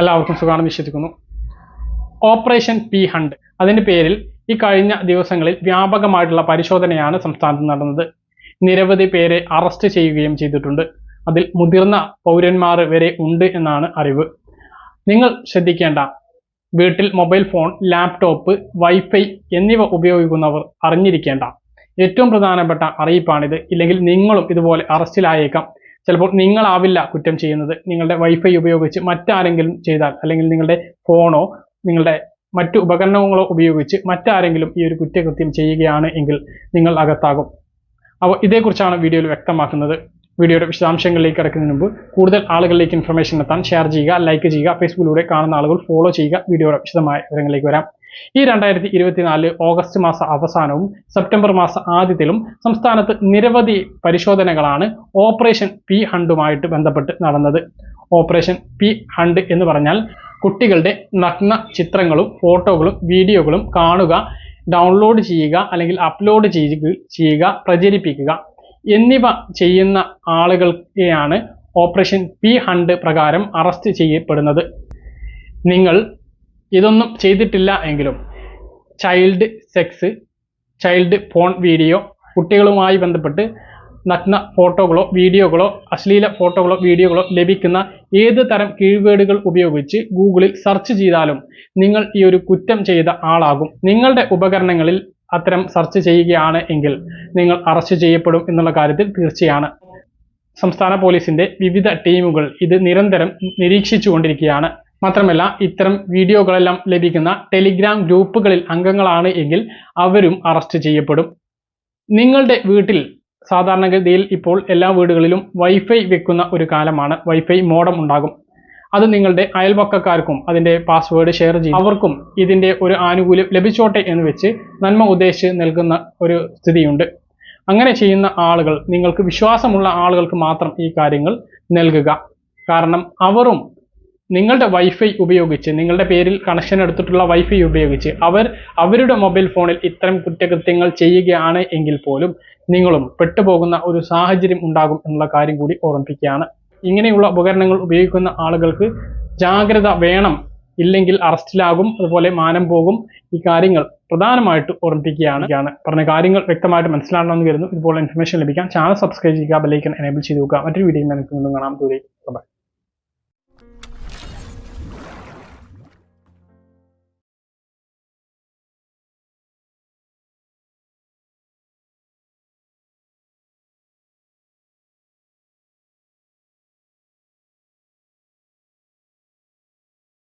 എല്ലാവർക്കും സുഖമാണെന്ന് വിശ്വസിക്കുന്നു. ഓപ്പറേഷൻ പി ഹണ്ട് അതിന്റെ പേരിൽ ഈ കഴിഞ്ഞ ദിവസങ്ങളിൽ വ്യാപകമായിട്ടുള്ള പരിശോധനയാണ് സംസ്ഥാനത്ത് നടന്നത്. നിരവധി പേരെ അറസ്റ്റ് ചെയ്യുകയും ചെയ്തിട്ടുണ്ട്. അതിൽ മുതിർന്ന പൗരന്മാർ വരെ ഉണ്ട് എന്നാണ് അറിവ്. നിങ്ങൾ ശ്രദ്ധിക്കേണ്ട വീട്ടിൽ മൊബൈൽ ഫോൺ ലാപ്ടോപ്പ് വൈഫൈ എന്നിവ ഉപയോഗിക്കുന്നവർ അറിഞ്ഞിരിക്കേണ്ട. ഏറ്റവും പ്രധാനപ്പെട്ട അറിയിപ്പാണിത്. ഇല്ലെങ്കിൽ നിങ്ങളും ഇതുപോലെ അറസ്റ്റിലായേക്കാം ചിലപ്പോൾ നിങ്ങളാവില്ല കുറ്റം ചെയ്യുന്നത്. നിങ്ങളുടെ വൈഫൈ ഉപയോഗിച്ച് മറ്റാരെങ്കിലും ചെയ്താൽ അല്ലെങ്കിൽ നിങ്ങളുടെ ഫോണോ നിങ്ങളുടെ മറ്റു ഉപകരണങ്ങളോ ഉപയോഗിച്ച് മറ്റാരെങ്കിലും ഈ ഒരു കുറ്റകൃത്യം ചെയ്യുകയാണ് എങ്കിൽ നിങ്ങൾ അകത്താകും. അപ്പോൾ ഇതേക്കുറിച്ചാണ് വീഡിയോയിൽ വ്യക്തമാക്കുന്നത്. വീഡിയോയുടെ വിശദാംശങ്ങളിലേക്ക് കിടക്കുന്നതിന് മുമ്പ് കൂടുതൽ ആളുകളിലേക്ക് ഇൻഫർമേഷൻ എത്താൻ ഷെയർ ചെയ്യുക ലൈക്ക് ചെയ്യുക ഫേസ്ബുക്കിലൂടെ കാണുന്ന ആളുകൾ ഫോളോ ചെയ്യുക. വീഡിയോയുടെ വിശദമായ വിവരങ്ങളിലേക്ക് വരാം. ഈ രണ്ടായിരത്തി ഇരുപത്തിനാല് ഓഗസ്റ്റ് മാസ അവസാനവും സെപ്റ്റംബർ മാസ ആദ്യത്തിലും സംസ്ഥാനത്ത് നിരവധി പരിശോധനകളാണ് ഓപ്പറേഷൻ പി ഹണ്ടുമായിട്ട് ബന്ധപ്പെട്ട് നടന്നത്. ഓപ്പറേഷൻ പി ഹണ്ട് എന്ന് പറഞ്ഞാൽ കുട്ടികളുടെ നഗ്ന ചിത്രങ്ങളും ഫോട്ടോകളും വീഡിയോകളും കാണുക ഡൗൺലോഡ് ചെയ്യുക അല്ലെങ്കിൽ അപ്ലോഡ് ചെയ്യുക പ്രചരിപ്പിക്കുക എന്നിവ ചെയ്യുന്ന ആളുകൾക്കെയാണ് ഓപ്പറേഷൻ പി ഹണ്ട് പ്രകാരം അറസ്റ്റ് ചെയ്യപ്പെടുന്നത്. നിങ്ങൾ ഇതൊന്നും ചെയ്തിട്ടില്ല എങ്കിലും child sex child porn video കുട്ടികളുമായി ബന്ധപ്പെട്ട് നഗ്ന ഫോട്ടോകളോ വീഡിയോകളോ അശ്ലീല ഫോട്ടോകളോ വീഡിയോകളോ ലഭിക്കുന്ന ഏത് തരം കീഴ്വേഡുകൾ ഉപയോഗിച്ച് ഗൂഗിളിൽ സെർച്ച് ചെയ്താലും നിങ്ങൾ ഈ ഒരു കുറ്റം ചെയ്ത ആളാകും. നിങ്ങളുടെ ഉപകരണങ്ങളിൽ അത്തരം സെർച്ച് ചെയ്യുകയാണ് എങ്കിൽ നിങ്ങൾ അറസ്റ്റ് ചെയ്യപ്പെടും എന്നുള്ള കാര്യത്തിൽ തീർച്ചയാണ്. സംസ്ഥാന പോലീസിന്റെ വിവിധ ടീമുകൾ ഇത് നിരന്തരം നിരീക്ഷിച്ചുകൊണ്ടിരിക്കുകയാണ്. മാത്രമല്ല ഇത്തരം വീഡിയോകളെല്ലാം ലഭിക്കുന്ന ടെലിഗ്രാം ഗ്രൂപ്പുകളിൽ അംഗങ്ങളാണ് എങ്കിൽ അവരും അറസ്റ്റ് ചെയ്യപ്പെടും. നിങ്ങളുടെ വീട്ടിൽ സാധാരണഗതിയിൽ ഇപ്പോൾ എല്ലാ വീടുകളിലും വൈഫൈ വെക്കുന്ന ഒരു കാലമാണ്. വൈഫൈ മോഡം ഉണ്ടാകും. അത് നിങ്ങളുടെ അയൽപക്കക്കാർക്കും അതിന്റെ പാസ്വേഡ് ഷെയർ ചെയ്യും. അവർക്കും ഇതിന്റെ ഒരു ആനുകൂല്യം ലഭിച്ചോട്ടെ എന്ന് വെച്ച് നന്മ ഉദ്ദേശിച്ച് നൽകുന്ന ഒരു സ്ഥിതിയുണ്ട്. അങ്ങനെ ചെയ്യുന്ന ആളുകൾ നിങ്ങൾക്ക് വിശ്വാസമുള്ള ആളുകൾക്ക് മാത്രം ഈ കാര്യങ്ങൾ നൽകുക. കാരണം അവരും നിങ്ങളുടെ വൈഫൈ ഉപയോഗിച്ച് നിങ്ങളുടെ പേരിൽ കണക്ഷൻ എടുത്തിട്ടുള്ള വൈഫൈ ഉപയോഗിച്ച് അവർ അവരുടെ മൊബൈൽ ഫോണിൽ ഇത്തരം കുറ്റകൃത്യങ്ങൾ ചെയ്യുകയാണ് എങ്കിൽ പോലും നിങ്ങളും പെട്ടുപോകുന്ന ഒരു സാഹചര്യം ഉണ്ടാകും എന്നുള്ള കാര്യം കൂടി ഓർമ്മിപ്പിക്കുകയാണ്. ഇങ്ങനെയുള്ള ഉപകരണങ്ങൾ ഉപയോഗിക്കുന്ന ആളുകൾക്ക് ജാഗ്രത വേണം ഇല്ലെങ്കിൽ അറസ്റ്റിലാകും അതുപോലെ മാനം പോകും. ഈ കാര്യങ്ങൾ പ്രധാനമായിട്ട് ഓർമ്മിപ്പിക്കുകയാണ്. പറഞ്ഞ കാര്യങ്ങൾ വ്യക്തമായിട്ട് മനസ്സിലാകണമെന്ന് കരുതുന്നു. ഇതുപോലെ ഇൻഫർമേഷൻ ലഭിക്കാൻ ചാനൽ സബ്സ്ക്രൈബ് ചെയ്യുക ബെല്ലൈക്കൻ എനേബിൾ ചെയ്ത് നോക്കുക മറ്റൊരു വീഡിയോ നമുക്ക് വീണ്ടും കാണാം.